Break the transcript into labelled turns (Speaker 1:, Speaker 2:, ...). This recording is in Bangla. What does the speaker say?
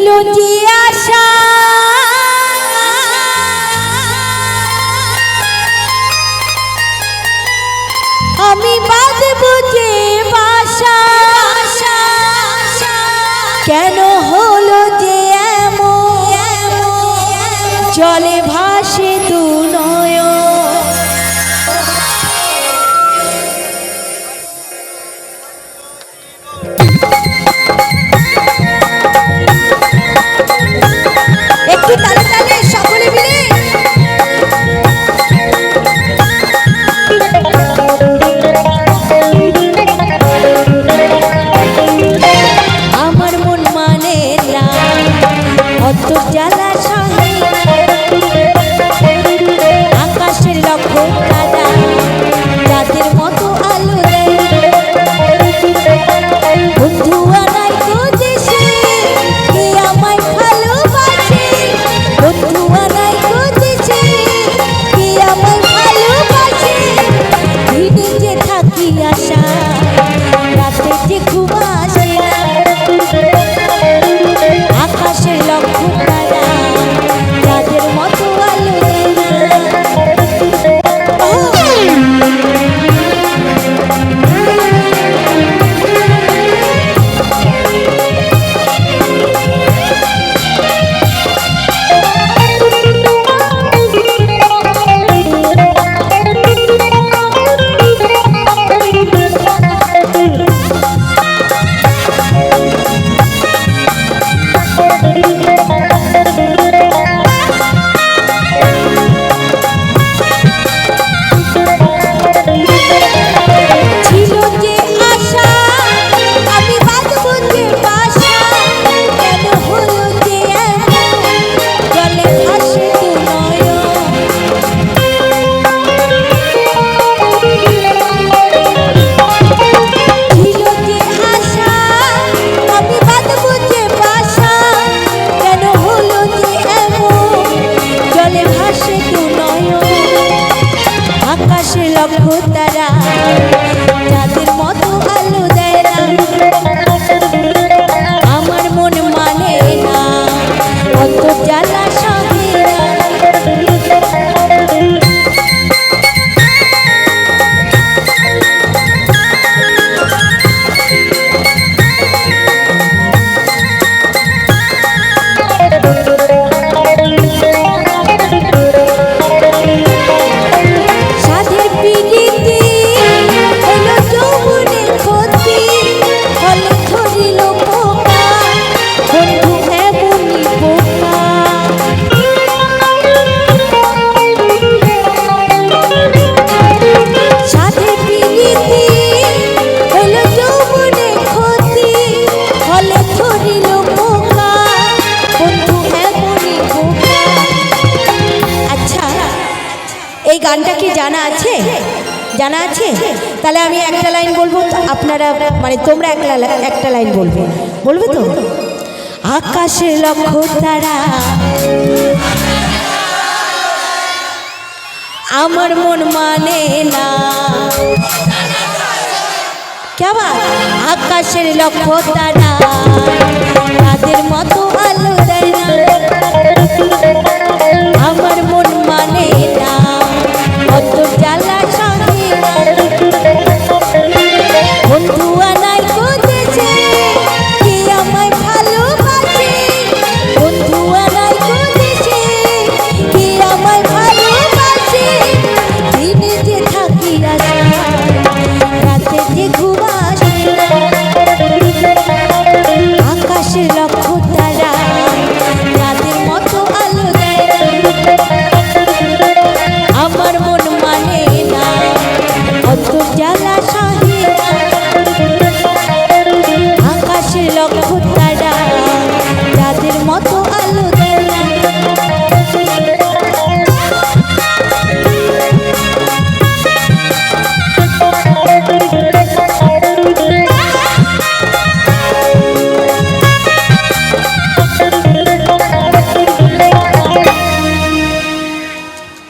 Speaker 1: ছিল যে আশা। আমি বাঁধব যে বাসা। কেন হলো যে এমন? চলে আকাশ লক্ষ তারা যাদের মতো আলো দেয় না গানটা কি জানা আছে? জানা আছে? তাহলে আমি একটা লাইন বলব, আপনারা মানে তোমরা একটা একটা লাইন বলবে। বলবে তো? আকাশের লক্ষ্য তারা। আমার মন মানে না। কেমন আকাশের লক্ষ্য তারা। তাদের মতো